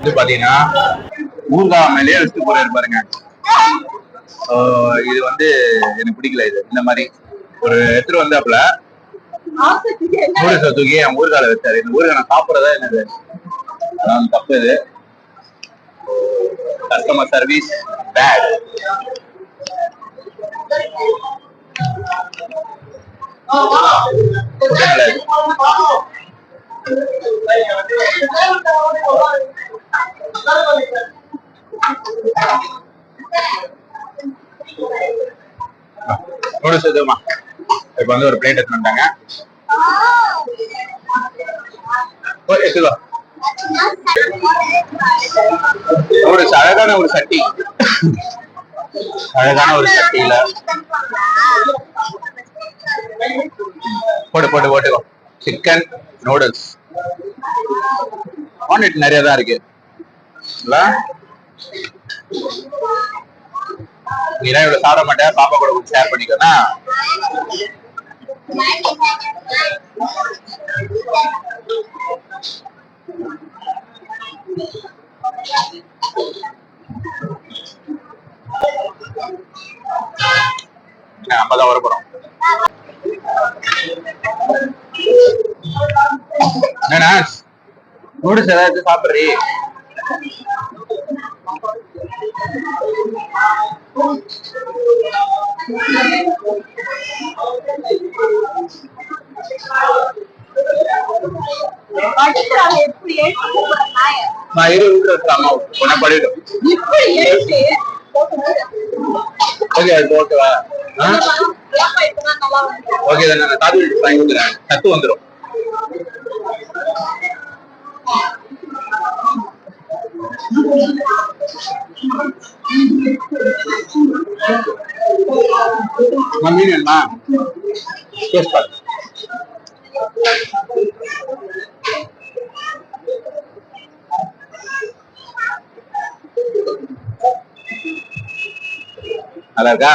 இது பாத்தீங்கன்னா ஊர்கா மேலேயே வச்சுட்டு போறாரு பாருங்க. இது வந்து எனக்கு பிடிக்கல இது. இந்த மாதிரி ஒரு எடுத்துட்டு வந்தாப்புல நூடுல்ஸ் தூக்கி என் ஊர்கால வச்சாரு. இந்த ஊர்காய் நான் சாப்பிடறதா என்னது? அதான் தப்பு இது. கஸ்டமர் சர்வீஸ் பேட் நூடுல்ஸ் எதுவுமா இப்போ வந்து ஒரு பிளேட் எடுத்து வந்துட்டாங்க. ஓ, எடுத்துக்கோ நூடுல்ஸ் அழகான ஒரு சட்டி. அழகான ஒரு சட்டியில. போட்டு போட்டு போட்டுக்கோ சிக்கன் நூடுல்ஸ் குவான்டிட்டி நிறைய தான் இருக்கு. இல்ல? இவ்வளவு சாப்பிட மாட்டேன் பாப்பா கூட ஷேர் பண்ணிக்கோனா? நம்ம தான் வர போறோம். என்னண்ணா நூடுல்ஸ் ஏதாச்சும் சாப்பிடுறீ? நான் இரு வீட்டுல வச்சு அம்மா உடனே படிடும் ஓகே ஓகேவா ஓகே தான் நான் காது வீட்டு வாங்கி கொடுக்குறேன் சத்து வந்துடும் மம்மி வேணுமா டேஸ்ட் பாரு நல்லா இருக்கா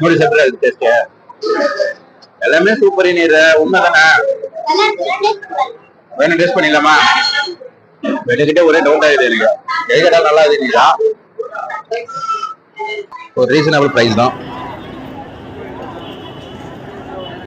மூடி இருக்கு டேஸ்ட் எல்லாமே சூப்பர் நீர் உண்மைதானே? வேணும் டேஸ்ட் பண்ணிடலாமா? வெட்டுக்கிட்டே ஒரே டவுட் ஆகுது எனக்கு. எது கேட்டாலும் நல்லா இது ஒரு ரீசனபிள் ப்ரைஸ் தான்.